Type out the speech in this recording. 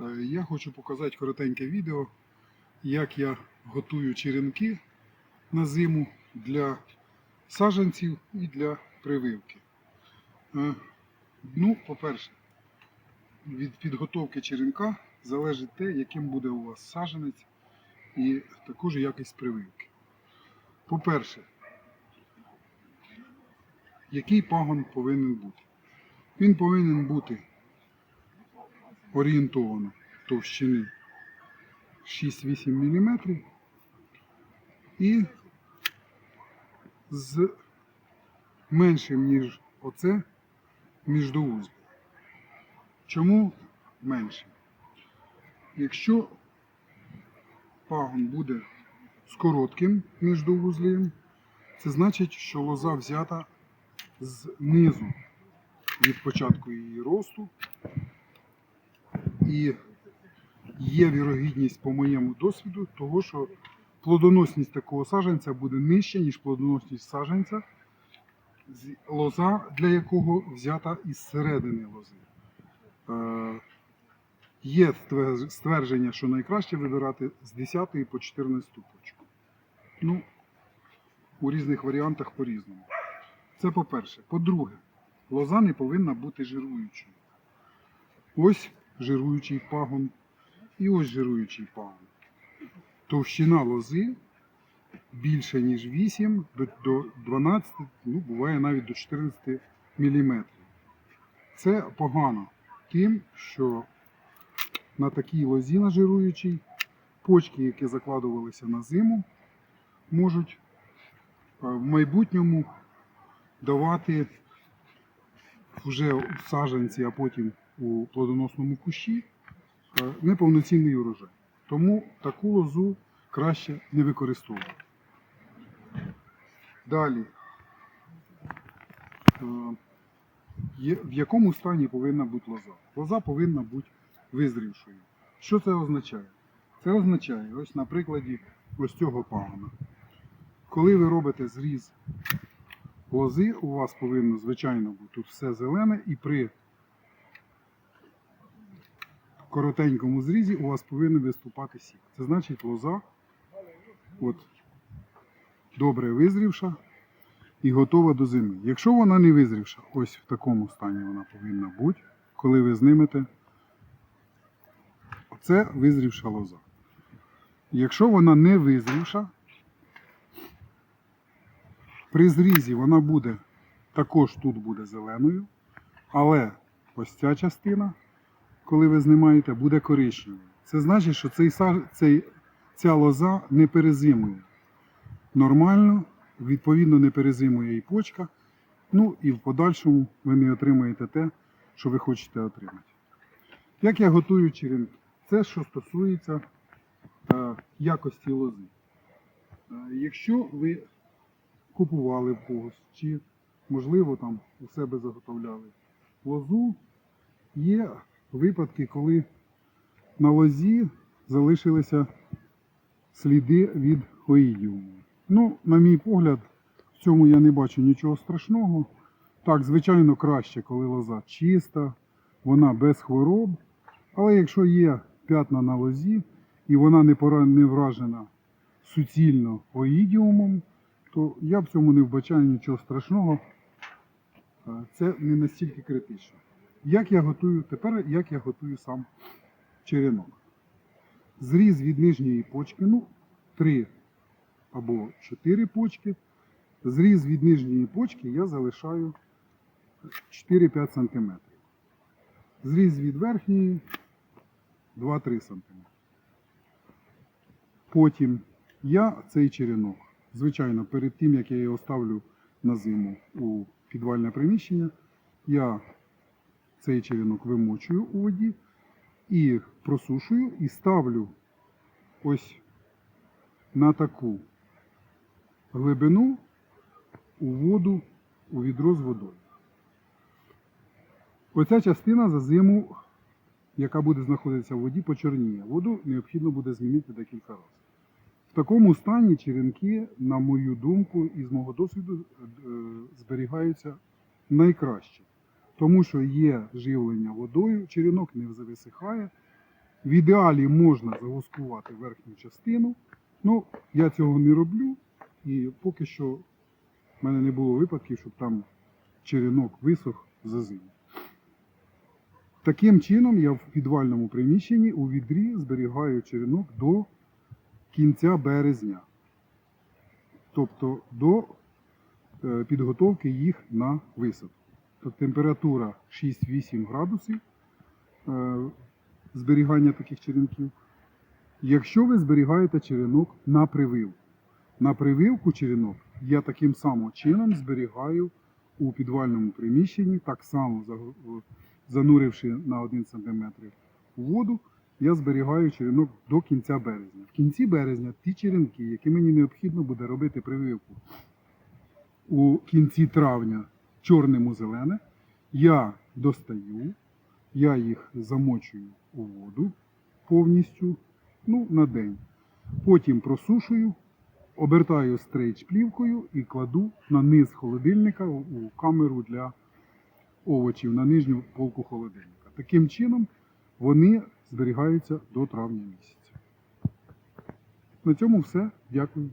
Е, Я хочу показати коротеньке відео, як я готую черенки на зиму для саджанців і для прививки. Е, Ну, по-перше, від підготовки черенка залежить те, яким буде у вас саджанець і також якість прививки. По-перше, який пагон повинен бути? Він повинен бути орієнтовано товщини 6-8 мм і з меншим, ніж оце міждоузлом. Чому менше? Якщо пагон буде з коротким міждоузлієм, це значить, що лоза взята знизу від початку її росту. І є вірогідність, по моєму досвіду, того, що плодоносність такого саджанця буде нижча, ніж плодоносність саджанця, лоза для якого взята із середини лози. Е, Є ствердження, що найкраще вибирати з 10 по 14 почку. Ну, у різних варіантах по-різному. Це по-перше. По-друге, лоза не повинна бути жируючою. Ось жируючий пагон і ось жируючий пагон. Товщина лози більше, ніж 8 до, до 12, ну, буває навіть до 14 мм. Це погано тим, що на такій лозі на жируючій почки, які закладувалися на зиму, можуть е, в майбутньому давати вже в саджанці, а потім у плодоносному кущі е, неповноцінний урожай. Тому таку лозу краще не використовувати. Далі. Е, В якому стані повинна бути лоза? Лоза повинна бути визрівшою. Що це означає? Це означає, ось на прикладі ось цього пагона. Коли ви робите зріз лози, у вас повинно, звичайно, бути тут все зелене, і при коротенькому зрізі у вас повинен виступати сік. Це значить лоза от, добре визрівша і готова до зими. Якщо вона не визрівша, ось в такому стані вона повинна бути, коли ви знимете, це визрівша лоза. Якщо вона не визрівша, при зрізі вона буде також тут буде зеленою, але ось ця частина, коли ви знімаєте, буде коричневою. Це значить, що цей, цей, ця лоза не перезимує. Нормально, відповідно, не перезимує і почка. Ну і в подальшому ви не отримаєте те, що ви хочете отримати. Як я готую черенки? Це що стосується е, якості лози. Е, якщо ви купували в когось, чи, можливо, там у себе заготовляли лозу, є випадки, коли на лозі залишилися сліди від оїдіуму. Ну, на мій погляд, в цьому я не бачу нічого страшного. Так, звичайно, краще, коли лоза чиста, вона без хвороб. Але якщо є п'ятна на лозі і вона не, пора- не вражена суцільно оїдіумом, то я в цьому не вбачаю нічого страшного. Е, Це не настільки критично. Як я готую тепер, як я готую сам черенок? Зріз від нижньої почки, ну, 3 або 4 почки. Зріз від нижньої почки я залишаю 4-5 см. Зріз від верхньої 2-3 см. Потім я цей черенок, звичайно, перед тим, як я його ставлю на зиму у підвальне приміщення, я цей черенок вимочую у воді і просушую і ставлю ось на таку глибину у воду, у відро з водою. Оця частина за зиму, яка буде знаходитися в воді, почорніє. Воду необхідно буде змінити декілька разів. В такому стані черенки, на мою думку, і з мого досвіду, е, зберігаються найкраще. Тому що є живлення водою, черенок не висихає, В ідеалі можна завоскувати верхню частину. Ну, я цього не роблю, і поки що в мене не було випадків, щоб там черенок висох за зиму. Таким чином, я в підвальному приміщенні у відрі зберігаю черенок до кінця березня. Тобто до е, підготовки їх на висадку. Температура 6-8 градусів е, зберігання таких черенків. Якщо ви зберігаєте черенок на прививку, на прививку черенок я таким самим чином зберігаю у підвальному приміщенні, так само зануривши на 1 см воду, я зберігаю черенок до кінця березня. В кінці березня ті черенки, які мені необхідно буде робити прививку у кінці травня чорному зелене, я достаю, я їх замочую у воду повністю ну, на день. Потім просушую, обертаю стрейч плівкою і кладу на низ холодильника у камеру для овочів на нижню полку холодильника. Таким чином вони зберігаються до травня місяця. На цьому все. Дякую.